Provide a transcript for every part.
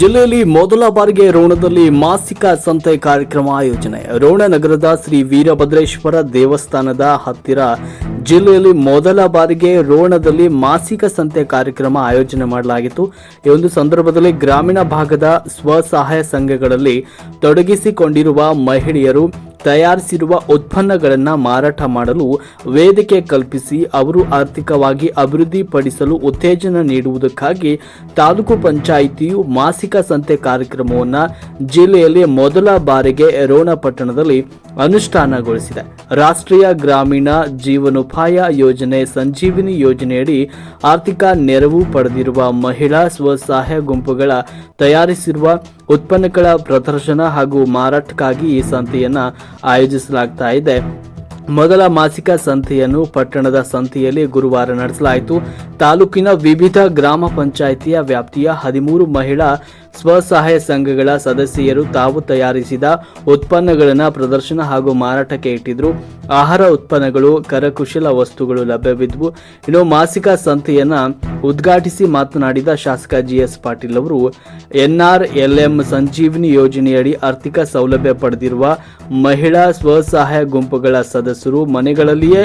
ಜಿಲ್ಲೆಯಲ್ಲಿ ಮೊದಲ ಬಾರಿಗೆ ರೋಣದಲ್ಲಿ ಮಾಸಿಕ ಸಂತೆ ಕಾರ್ಯಕ್ರಮ ಆಯೋಜನೆ. ರೋಣ ನಗರದ ಶ್ರೀ ವೀರಭದ್ರೇಶ್ವರ ದೇವಸ್ಥಾನದ ಹತ್ತಿರ ಜಿಲ್ಲೆಯಲ್ಲಿ ಮೊದಲ ಬಾರಿಗೆ ರೋಣದಲ್ಲಿ ಮಾಸಿಕ ಸಂತೆ ಕಾರ್ಯಕ್ರಮ ಆಯೋಜನೆ ಮಾಡಲಾಗಿತ್ತು. ಈ ಒಂದು ಸಂದರ್ಭದಲ್ಲಿ ಗ್ರಾಮೀಣ ಭಾಗದ ಸ್ವಸಹಾಯ ಸಂಘಗಳಲ್ಲಿ ತೊಡಗಿಸಿಕೊಂಡಿರುವ ಮಹಿಳೆಯರು ತಯಾರಿಸಿರುವ ಉತ್ಪನ್ನಗಳನ್ನು ಮಾರಾಟ ಮಾಡಲು ವೇದಿಕೆ ಕಲ್ಪಿಸಿ ಅವರು ಆರ್ಥಿಕವಾಗಿ ಅಭಿವೃದ್ಧಿಪಡಿಸಲು ಉತ್ತೇಜನ ನೀಡುವುದಕ್ಕಾಗಿ ತಾಲೂಕು ಪಂಚಾಯಿತಿಯು ಮಾಸಿಕ ಸಂತೆ ಕಾರ್ಯಕ್ರಮವನ್ನು ಜಿಲ್ಲೆಯಲ್ಲಿ ಮೊದಲ ಬಾರಿಗೆ ರೋಣ ಪಟ್ಟಣದಲ್ಲಿ ಅನುಷ್ಠಾನಗೊಳಿಸಿದೆ. ರಾಷ್ಟ್ರೀಯ ಗ್ರಾಮೀಣ ಜೀವನೋಪಾಯ ಯೋಜನೆ ಸಂಜೀವಿನಿ ಯೋಜನೆಯಡಿ ಆರ್ಥಿಕ ನೆರವು ಪಡೆದಿರುವ ಮಹಿಳಾ ಸ್ವಸಹಾಯ ಗುಂಪುಗಳ ತಯಾರಿಸಿರುವ ಉತ್ಪನ್ನಗಳ ಪ್ರದರ್ಶನ ಹಾಗೂ ಮಾರಾಟಕ್ಕಾಗಿ ಈ ಸಂತೆಯನ್ನ ಆಯೋಜಿಸಲಾಗ್ತಾ ಇದೆ. ಮೊದಲ ಮಾಸಿಕ ಸಂತೆಯನ್ನು ಪಟ್ಟಣದ ಸಂತೆಯಲ್ಲಿ ಗುರುವಾರ ನಡೆಸಲಾಯಿತು. ತಾಲೂಕಿನ ವಿವಿಧ ಗ್ರಾಮ ಪಂಚಾಯಿತಿಯ ವ್ಯಾಪ್ತಿಯ ಹದಿಮೂರು ಮಹಿಳಾ ಸ್ವಸಹಾಯ ಸಂಘಗಳ ಸದಸ್ಯರು ತಾವು ತಯಾರಿಸಿದ ಉತ್ಪನ್ನಗಳನ್ನು ಪ್ರದರ್ಶನ ಹಾಗೂ ಮಾರಾಟಕ್ಕೆ ಇಟ್ಟಿದ್ರು. ಆಹಾರ ಉತ್ಪನ್ನಗಳು, ಕರಕುಶಲ ವಸ್ತುಗಳು ಲಭ್ಯವಿದ್ವು. ಇನ್ನು ಮಾಸಿಕ ಸಂತೆಯನ್ನ ಉದ್ಘಾಟಿಸಿ ಮಾತನಾಡಿದ ಶಾಸಕ ಜಿಎಸ್ ಪಾಟೀಲ್ ಅವರು ಎನ್ಆರ್ಎಲ್ಎಂ ಸಂಜೀವಿನಿ ಯೋಜನೆಯಡಿ ಆರ್ಥಿಕ ಸೌಲಭ್ಯ ಪಡೆದಿರುವ ಮಹಿಳಾ ಸ್ವಸಹಾಯ ಗುಂಪುಗಳ ಸದಸ್ಯರು ಮನೆಗಳಲ್ಲಿಯೇ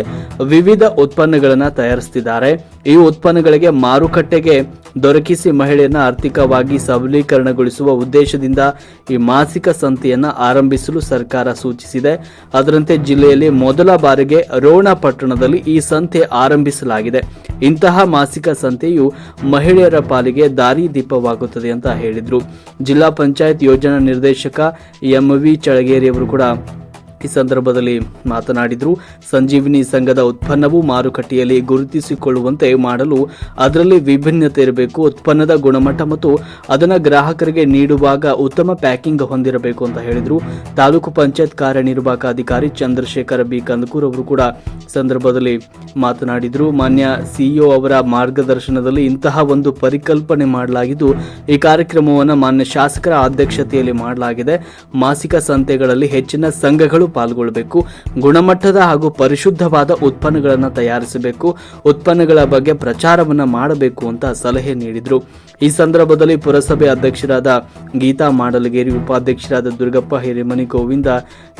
ವಿವಿಧ ಉತ್ಪನ್ನಗಳನ್ನು ತಯಾರಿಸುತ್ತಿದ್ದಾರೆ ಈ ಉತ್ಪನ್ನಗಳಿಗೆ ಮಾರುಕಟ್ಟೆಗೆ ದೊರಕಿಸಿ ಮಹಿಳೆಯನ್ನು ಆರ್ಥಿಕವಾಗಿ ಸಬಲೀಕರಣಗೊಳಿಸುವ ಉದ್ದೇಶದಿಂದ ಈ ಮಾಸಿಕ ಸಂತೆಯನ್ನು ಆರಂಭಿಸಲು ಸರ್ಕಾರ ಸೂಚಿಸಿದೆ. ಅದರಂತೆ ಜಿಲ್ಲೆಯಲ್ಲಿ ಮೊದಲ ಬಾರಿಗೆ ರೋಣ ಪಟ್ಟಣದಲ್ಲಿ ಈ ಸಂತೆ ಆರಂಭಿಸಲಾಗಿದೆ. ಇಂತಹ ಮಾಸಿಕ ಸಂತೆಯು ಮಹಿಳೆಯರ ಪಾಲಿಗೆ ದಾರಿ ದೀಪವಾಗುತ್ತದೆ ಅಂತ ಹೇಳಿದರು. ಜಿಲ್ಲಾ ಪಂಚಾಯತ್ ಯೋಜನಾ ನಿರ್ದೇಶಕ ಎಂ ವಿ ಚಳಗೇರಿಯವರು ಕೂಡ ಈ ಸಂದರ್ಭದಲ್ಲಿ ಮಾತನಾಡಿದರು, ಸಂಜೀವಿನಿ ಸಂಘದ ಉತ್ಪನ್ನವು ಮಾರುಕಟ್ಟೆಯಲ್ಲಿ ಗುರುತಿಸಿಕೊಳ್ಳುವಂತೆ ಮಾಡಲು ಅದರಲ್ಲಿ ವಿಭಿನ್ನತೆ ಇರಬೇಕು, ಉತ್ಪನ್ನದ ಗುಣಮಟ್ಟ ಮತ್ತು ಅದನ್ನು ಗ್ರಾಹಕರಿಗೆ ನೀಡುವಾಗ ಉತ್ತಮ ಪ್ಯಾಕಿಂಗ್ ಹೊಂದಿರಬೇಕು ಅಂತ ಹೇಳಿದರು. ತಾಲೂಕು ಪಂಚಾಯತ್ ಕಾರ್ಯನಿರ್ವಾಹಕ ಅಧಿಕಾರಿ ಚಂದ್ರಶೇಖರ ಬಿ. ಕಂದಕೂರ್ ಅವರು ಕೂಡ ಸಂದರ್ಭದಲ್ಲಿ ಮಾತನಾಡಿದರು. ಮಾನ್ಯ ಸಿಇಒ ಅವರ ಮಾರ್ಗದರ್ಶನದಲ್ಲಿ ಇಂತಹ ಒಂದು ಪರಿಕಲ್ಪನೆ ಮಾಡಲಾಗಿದ್ದು, ಈ ಕಾರ್ಯಕ್ರಮವನ್ನು ಮಾನ್ಯ ಶಾಸಕರ ಅಧ್ಯಕ್ಷತೆಯಲ್ಲಿ ಮಾಡಲಾಗಿದೆ. ಮಾಸಿಕ ಸಂತೆಗಳಲ್ಲಿ ಹೆಚ್ಚಿನ ಸಂಘಗಳು ಪಾಲ್ಗೊಳ್ಳಬೇಕು ಗುಣಮಟ್ಟದ ಹಾಗೂ ಪರಿಶುದ್ಧವಾದ ಉತ್ಪನ್ನಗಳನ್ನು ತಯಾರಿಸಬೇಕು. ಉತ್ಪನ್ನಗಳ ಬಗ್ಗೆ ಪ್ರಚಾರವನ್ನು ಮಾಡಬೇಕು ಅಂತ ಸಲಹೆ ನೀಡಿದರು. ಈ ಸಂದರ್ಭದಲ್ಲಿ ಪುರಸಭೆ ಅಧ್ಯಕ್ಷರಾದ ಗೀತಾ ಮಾಡಲಗೇರಿ, ಉಪಾಧ್ಯಕ್ಷರಾದ ದುರ್ಗಪ್ಪ ಹಿರೇಮನಿ, ಗೋವಿಂದ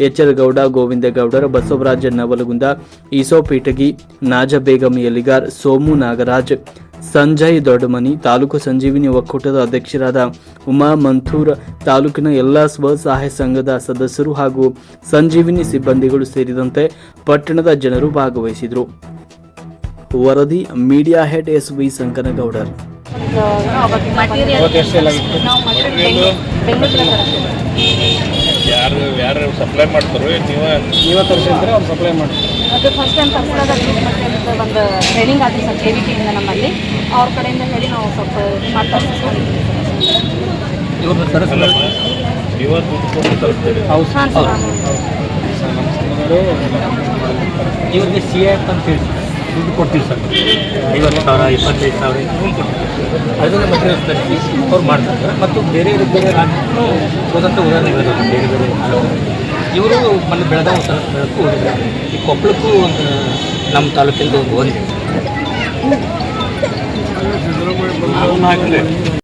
ಎಚ್ಎಲ್ ಗೌಡ ಗೋವಿಂದ ಗೌಡರ ಬಸವರಾಜ ನವಲಗುಂದ ಈಸೋ ಪೀಟಗಿ ನಾಜಬೇಗಂ ಎಲಿಗಾರ್ ಸೋಮು ನಾಗರಾಜ್ ಸಂಜಯ್ ದೊಡ್ಡಮನಿ ತಾಲೂಕು ಸಂಜೀವಿನಿ ಒಕ್ಕೂಟದ ಅಧ್ಯಕ್ಷರಾದ ಉಮಾ ಮಂಥೂರ್ ತಾಲೂಕಿನ ಎಲ್ಲ ಸ್ವಸಹಾಯ ಸಂಘದ ಸದಸ್ಯರು ಹಾಗೂ ಸಂಜೀವಿನಿ ಸಿಬ್ಬಂದಿಗಳು ಸೇರಿದಂತೆ ಪಟ್ಟಣದ ಜನರು ಭಾಗವಹಿಸಿದರು. ವರದಿ media head S V Sankanagoudar ಯಾರು ಯಾರು ಸಪ್ಲೈ ಮಾಡ್ತಾರೋ ನೀವೇ? ನೀವ ತರಿಸಿದ್ರೆ ಅವ್ರು ಸಪ್ಲೈ ಮಾಡ್ತೀವಿ ಅದು ಫಸ್ಟ್ ಟೈಮ್ ತರಿಸಿದಾಗ ಅಂತ ಒಂದು ಟ್ರೈನಿಂಗ್ ಆಗಿದೆ ಸರ್ ಕೆ ವಿ ಟಿಯಿಂದ ನಮ್ಮಲ್ಲಿ. ಅವ್ರ ಕಡೆಯಿಂದ ಹೇಳಿ ನಾವು ಸ್ವಲ್ಪ ಮಾತಾಡ್ತೀವಿ ಇವ್ರಿಗೆ ಸಿ ಐ ಅಂತ ಹೇಳಿ. ದುಡ್ಡು ಕೊಡ್ತೀವಿ ಸರ್. ಐವತ್ತು ಸಾವಿರ ಇಪ್ಪತ್ತೈದು ಸಾವಿರ ದುಡ್ಡು ಕೊಡ್ತೀವಿ. ಅದನ್ನ ಮಟೀರಿಯಲ್ಸ್ ತರಿಸಿ ಅವ್ರು ಮಾಡ್ತಾರೆ. ಮತ್ತು ಬೇರೆ ಬೇರೆ ರಾಜ್ಯಕ್ಕೂ ಹೋದಂಥ ಉದಾಹರಣೆಗಳು ಬೇರೆ ಬೇರೆ ಇವರು ಮೊನ್ನೆ ಬೆಳಗಾವಿ ತರಿಸ್ಬೇಕು ಹೋಗಿದ್ದಾರೆ ಈ ಕೊಪ್ಪಳಕ್ಕೂ ಒಂದು ನಮ್ಮ ತಾಲೂಕಿಂದ ಅವ್ನ ಹಾಕ್ಲಿ